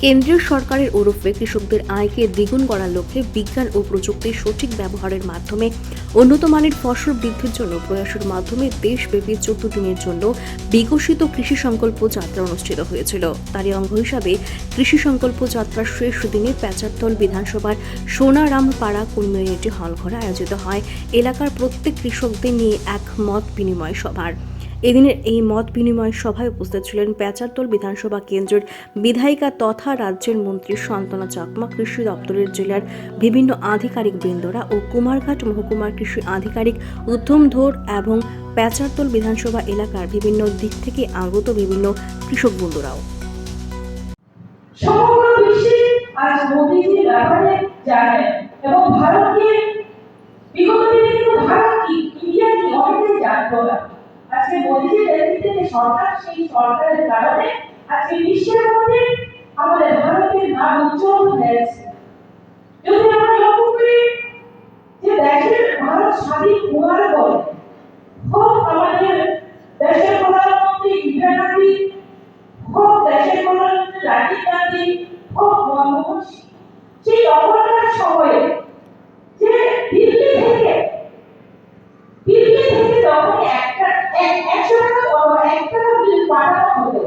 কেন্দ্রীয় সরকারের ওরফে কৃষকদের আয়কে দ্বিগুণ করার লক্ষ্যে বিজ্ঞান ও প্রযুক্তির সঠিক ব্যবহারের মাধ্যমে উন্নত মানের ফসল বৃদ্ধির জন্য প্রয়াসের মাধ্যমে দেশব্যাপী চোদ্দ দিনের জন্য বিকশিত কৃষি সংকল্প যাত্রা অনুষ্ঠিত হয়েছিল। তারই অঙ্গ হিসাবে কৃষি সংকল্প যাত্রার শেষ দিনে প্যাচারতল বিধানসভার সোনারামপাড়া কমিউনিটি হল ঘরে আয়োজিত হয়। এলাকার প্রত্যেক কৃষকদের নিয়ে এক মত বিনিময় সভার। এদিনের এই মত বিনিময় সভায় উপস্থিত ছিলেন প্যাচারতল বিধানসভা কেন্দ্রের বিধায়িকা তথা রাজ্যের মন্ত্রী শান্তনা চাকমা, কৃষি দপ্তরের জেলার বিভিন্ন আধিকারিক বৃন্দরা ও কুমারঘাট মহকুমার কৃষি আধিকারিক উত্তম ধোর এবং প্যাচারতল বিধানসভা এলাকার বিভিন্ন দিক থেকে আগত বিভিন্ন কৃষক বন্ধুরাও। ভারত কি, ইন্ডিয়া কি, অনেকেই জানতো না। আজকে নেতৃত্বে যে সরকার, সেই সরকারের কারণে আজকে বিশ্বের মধ্যে আমাদের ভারতের নাম উজ্জ্বল হয়েছে যদি আমরা লক্ষ্য করি যে দেশের ভারত স্বাধীন হওয়ার পরে, হোক আমাদের দেশের প্রধানমন্ত্রী ইন্দিরা গান্ধী, হোক দেশের প্রধানমন্ত্রী রাজীব গান্ধী, হোক মনমোহন সিং সেই তখনকার সময়ে যে দিল্লি থেকে দিল্লি থেকে যখন একটা এক- একশো টাকা এক টাকা বিল পাঠানো হতো